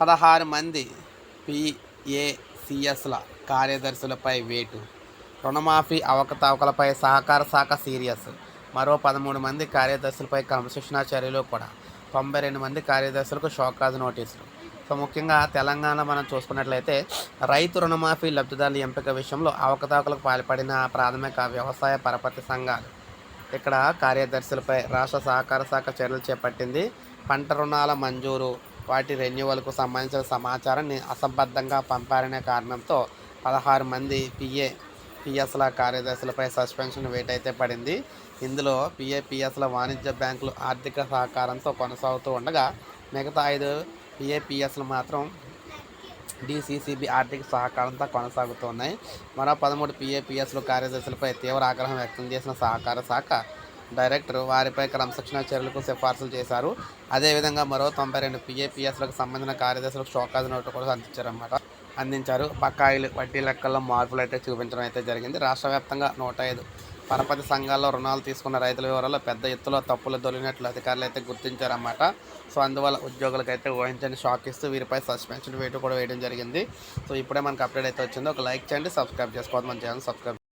పదహారు మంది పిఏసిఎస్ల కార్యదర్శులపై వేటు. రుణమాఫీ అవకతవకలపై సహకార శాఖ సీరియస్. మరో పదమూడు మంది కార్యదర్శులపై క్రమశిక్షణా చర్యలు కూడా. తొంభై రెండు మంది కార్యదర్శులకు షోకాజ్ నోటీసులు. సో ముఖ్యంగా తెలంగాణ మనం చూసుకున్నట్లయితే రైతు రుణమాఫీ లబ్ధిదారుల ఎంపిక విషయంలో అవకతవకలకు పాల్పడిన ప్రాథమిక వ్యవసాయ పరపతి సంఘాలు. ఇక్కడ కార్యదర్శులపై రాష్ట్ర సహకార శాఖ చర్యలు చేపట్టింది. పంట రుణాల మంజూరు వాటి రెన్యువల్కు సంబంధించిన సమాచారాన్ని అసంబద్ధంగా పంపారనే కారణంతో పదహారు మంది పిఏ పిఎస్ల కార్యదర్శులపై సస్పెన్షన్ వేటైతే పడింది. ఇందులో పిఏ పిఎస్ల వాణిజ్య బ్యాంకులు ఆర్థిక సహకారంతో కొనసాగుతూ ఉండగా మిగతా ఐదు పిఏ పిఎస్లు మాత్రం డిసిసిబి ఆర్థిక సహకారంతో కొనసాగుతున్నాయి మరో పదమూడు పిఏపిఎస్లు కార్యదర్శులపై తీవ్ర ఆగ్రహం వ్యక్తం చేసిన సహకార శాఖ డైరెక్టర్ వారిపై క్రమశిక్షణ చర్యలకు సిఫార్సులు చేశారు. అదేవిధంగా మరో తొంభై రెండు పిఏపిఎస్లకు సంబంధించిన కార్యదర్శులకు షోకాజ్ నోటు కూడా అందించారన్నమాట. అందించారు. బకాయిలు వడ్డీ లెక్కల్లో మార్పులు అయితే చూపించడం అయితే జరిగింది. రాష్ట్ర వ్యాప్తంగా నూట ఐదు పరపతి సంఘాల్లో రుణాలు తీసుకున్న రైతుల వివరాల్లో పెద్ద ఎత్తులో తప్పులు దొరికినట్లు అధికారులు అయితే గుర్తించారన్నమాట. సో అందువల్ల ఉద్యోగులకైతే ఊహించని షాక్ ఇస్తూ వీరిపై సస్పెన్షన్ వేటు కూడా వేయడం జరిగింది. సో ఇప్పుడే మనకు అప్డేట్ అయితే వచ్చింది. ఒక లైక్ చేయండి సబ్స్క్రైబ్ చేసుకోవద్దు. మన ఛానల్ సబ్స్క్రైబ్